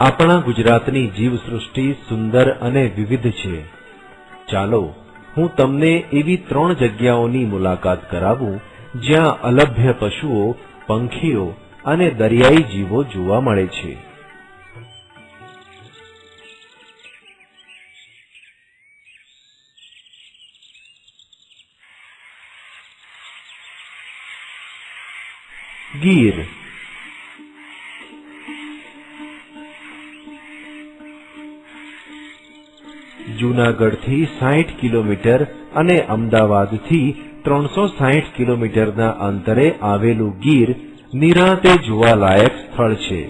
આપણા ગુજરાતની જીવસૃષ્ટિ સુંદર અને વિવિધ છે. ચાલો, હું તમને એવી ત્રણ જગ્યાઓની મુલાકાત કરાવું, જ્યાં અલભ્ય પશુઓ, પંખીઓ અને દરિયાઈ જીવો જોવા મળે છે. ગીર જૂનાગઢથી સાઠ કિલોમીટર અને અમદાવાદથી ત્રણસો સાઠ કિલોમીટરના અંતરે આવેલું ગીર નિરાંતે જોવાલાયક સ્થળ છે.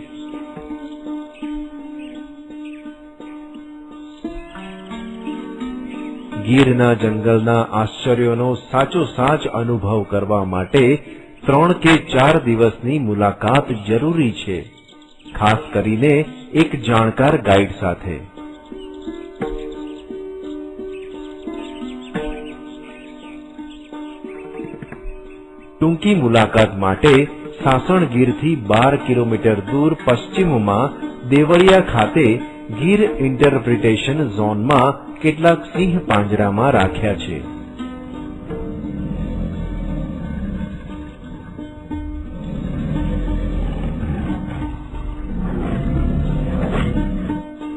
ગીરના જંગલના આશ્ચર્યોનો સાચો સાચ અનુભવ કરવા માટે ત્રણ કે ચાર દિવસની મુલાકાત જરૂરી છે, ખાસ કરીને એક જાણકાર ગાઈડ સાથે. ટૂંકી મુલાકાત માટે સાસણગીરથી બાર કિલોમીટર દૂર પશ્ચિમમાં દેવળિયા ખાતે ગીર ઇન્ટરપ્રિટેશન ઝોનમાં કેટલાક સિંહ પાંજરામાં રાખ્યા છે.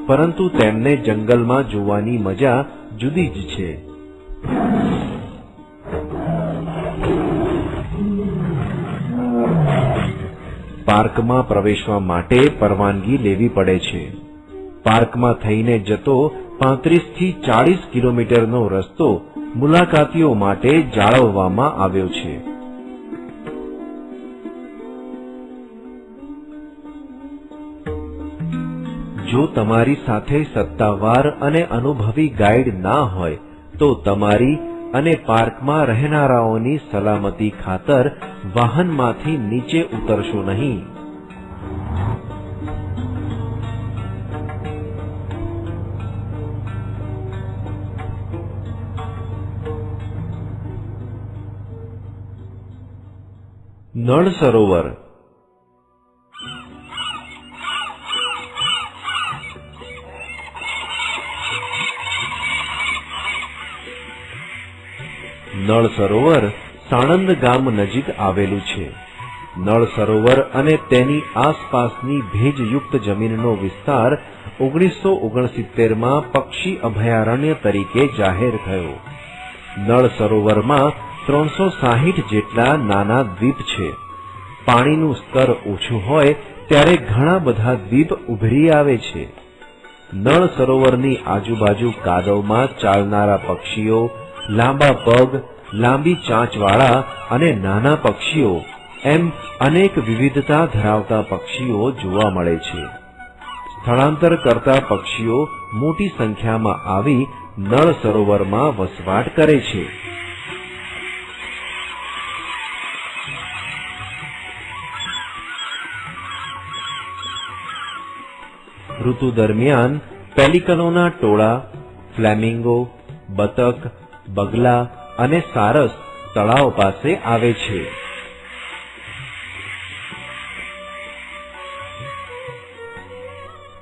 પરંતુ તેમને જંગલમાં જોવાની મજા જુદી જ છે. પાર્કમાં પ્રવેશવા માટે પરવાનગી લેવી પડે છે. પાર્કમાં થઈને જતો પાંત્રીસથી ચાળીસ કિલોમીટરનો રસ્તો મુલાકાતીઓ માટે જાળવવામાં આવ્યો છે. જો તમારી સાથે સત્તાવાર અને અનુભવી ગાઈડ ના હોય, તો તમારી અને પાર્કમાં રહેનારાઓની સલામતી ખાતર વાહનમાંથી નીચે ઉતરશો નહીં. નળ સરોવર નળ સરોવર સાણંદ ગામ નજીક આવેલું છે. નળ સરોવર અને તેની આસપાસની ભેજયુક્ત જમીનનો વિસ્તાર ઓગણીસો ઓગણસિત્તેરમાં પક્ષી અભયારણ્ય તરીકે જાહેર થયો. નળ સરોવરમાં ત્રણસો સાહીઠ જેટલા નાના દ્વીપ છે. પાણીનું સ્તર ઓછું હોય ત્યારે ઘણા બધા દ્વીપ ઉભરી આવે છે. નળ સરોવરની આજુબાજુ કાદવમાં ચાલનારા પક્ષીઓ, લાંબા પગ લાંબી ચાંચવાળા અને નાના પક્ષીઓ એમ અનેક વિવિધતા ધરાવતા પક્ષીઓ જોવા મળે છે. સ્થળાંતર કરતા પક્ષીઓ મોટી સંખ્યામાં આવી નળ સરોવરમાં વસવાટ કરે છે. ઋતુ દરમિયાન પેલિકનોના ટોળા, ફ્લેમિંગો, બતક, બગલા અને સારસ તળાવ પાસે આવે છે.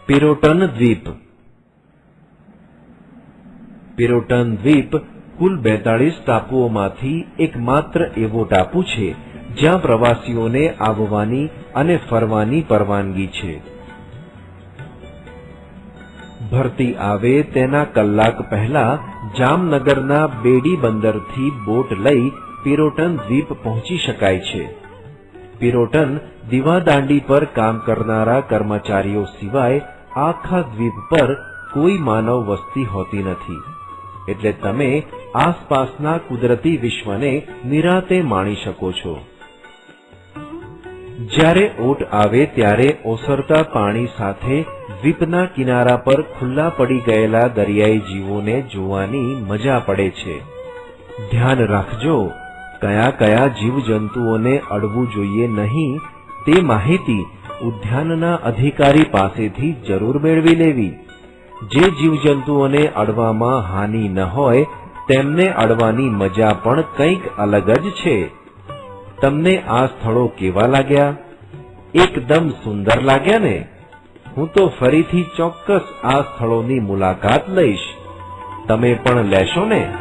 પિરોટન દ્વીપ. પિરોટન દ્વીપ કુલ બેતાળીસ ટાપુઓમાંથી એકમાત્ર એવો ટાપુ છે, જ્યાં પ્રવાસીઓને આવવાની અને ફરવાની પરવાનગી છે. ભરતી આવે તેના કલાક પહેલા જામનગરના બેડી બંદરથી બોટ લઈ પિરોટન દ્વીપ પહોંચી શકાય છે. પિરોટન દીવાદાંડી પર કામ કરનારા કર્મચારીઓ સિવાય આખા દ્વીપ પર કોઈ માનવ વસ્તી હોતી નથી. એટલે તમે આસપાસના કુદરતી વિશ્વને નિરાતે માણી શકો છો. જ્યારે ઓટ આવે ત્યારે ઓસરતા પાણી સાથે દ્વીપના કિનારા પર ખુલ્લા પડી ગયેલા દરિયાઈ જીવોને જોવાની મજા પડે છે. ધ્યાન રાખજો, કયા કયા જીવજંતુઓને અડવું જોઈએ નહીં તે માહિતી ઉદ્યાનના અધિકારી પાસેથી જરૂર મેળવી લેવી. જે જીવજંતુઓને અડવામાં હાનિ ન હોય તેમને અડવાની મજા પણ કંઈક અલગ જ છે. તમને આ સ્થળો કેવા લાગ્યા? એકદમ સુંદર લાગ્યા ને? હું તો ફરીથી ચોક્કસ આ સ્થળોની મુલાકાત લઈશ. તમે પણ લેશો ને?